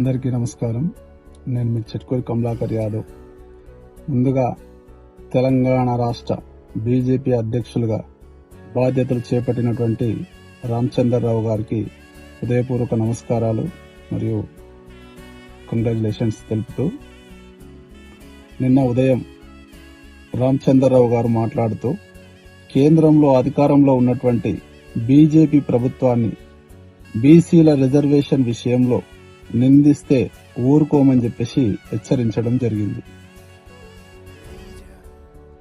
అందరికీ నమస్కారం. నేను మీ చెట్కూరి కమలాకర్ యాదవ్. ముందుగా తెలంగాణ రాష్ట్ర బీజేపీ అధ్యక్షులుగా బాధ్యతలు చేపట్టినటువంటి రామచంద్రరావు గారికి హృదయపూర్వక నమస్కారాలు మరియు కంగ్రాచులేషన్స్ తెలుపుతూ నిన్న ఉదయం రామచంద్రరావు గారు మాట్లాడుతూ కేంద్రంలో అధికారంలో ఉన్నటువంటి బీజేపీ ప్రభుత్వాన్ని బీసీల రిజర్వేషన్ విషయంలో నిందిస్తే ఊరుకోమని చెప్పేసి హెచ్చరించడం జరిగింది.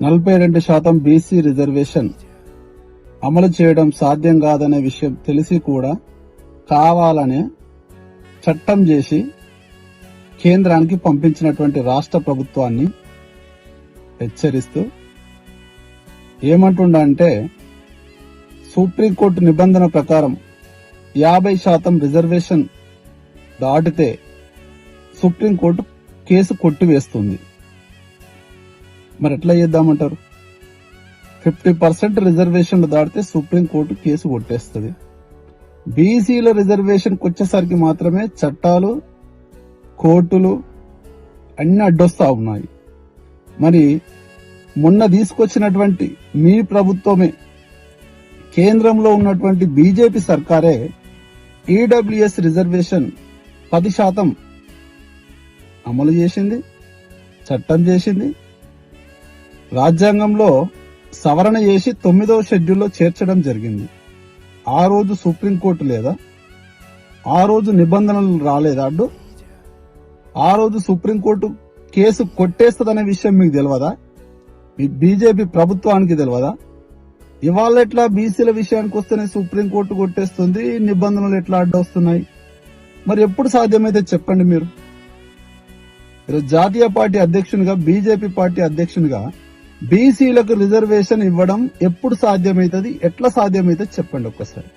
నలభై రెండు శాతం బీసీ రిజర్వేషన్ అమలు చేయడం సాధ్యం కాదనే విషయం తెలిసి కూడా కావాలనే చట్టం చేసి కేంద్రానికి పంపించినటువంటి రాష్ట్ర ప్రభుత్వాన్ని హెచ్చరిస్తూ ఏమంటుండంటే సుప్రీంకోర్టు నిబంధన ప్రకారం యాభై శాతం రిజర్వేషన్ దాటితే సుప్రీంకోర్టు కేసు కొట్టివేస్తుంది. మరి ఎట్లా చేద్దామంటారు? ఫిఫ్టీ పర్సెంట్ రిజర్వేషన్లు దాటితే సుప్రీంకోర్టు కేసు కొట్టేస్తుంది. బీసీల రిజర్వేషన్కి వచ్చేసరికి మాత్రమే చట్టాలు కోర్టులు అన్ని అడ్డొస్తా ఉన్నాయి. మరి మొన్న తీసుకొచ్చినటువంటి మీ ప్రభుత్వమే కేంద్రంలో ఉన్నటువంటి బీజేపీ సర్కారే ఈడబ్ల్యూఎస్ రిజర్వేషన్ పది శాతం అమలు చేసింది చట్టం చేసింది. రాజ్యాంగంలో సవరణ చేసి తొమ్మిదవ షెడ్యూల్లో చేర్చడం జరిగింది. ఆ రోజు సుప్రీంకోర్టు లేదా? ఆ రోజు నిబంధనలు రాలేదా అడ్డు? ఆ రోజు సుప్రీంకోర్టు కేసు కొట్టేస్తుందనే విషయం మీకు తెలియదా మీ బీజేపీ ప్రభుత్వానికి తెలియదా ఇవాళ ఎట్లా బీసీల విషయానికి వస్తేనే సుప్రీంకోర్టు కొట్టేస్తుంది నిబంధనలు ఎట్లా అడ్డొస్తున్నాయి? మరి ఎప్పుడు సాధ్యమైతే చెప్పండి మీరు? ఈరోజు జాతీయ పార్టీ అధ్యక్షునిగా బీజేపీ పార్టీ అధ్యక్షునిగా బీసీలకు రిజర్వేషన్ ఇవ్వడం ఎప్పుడు సాధ్యమవుతుంది ఎట్లా సాధ్యమైతే చెప్పండి ఒక్కసారి.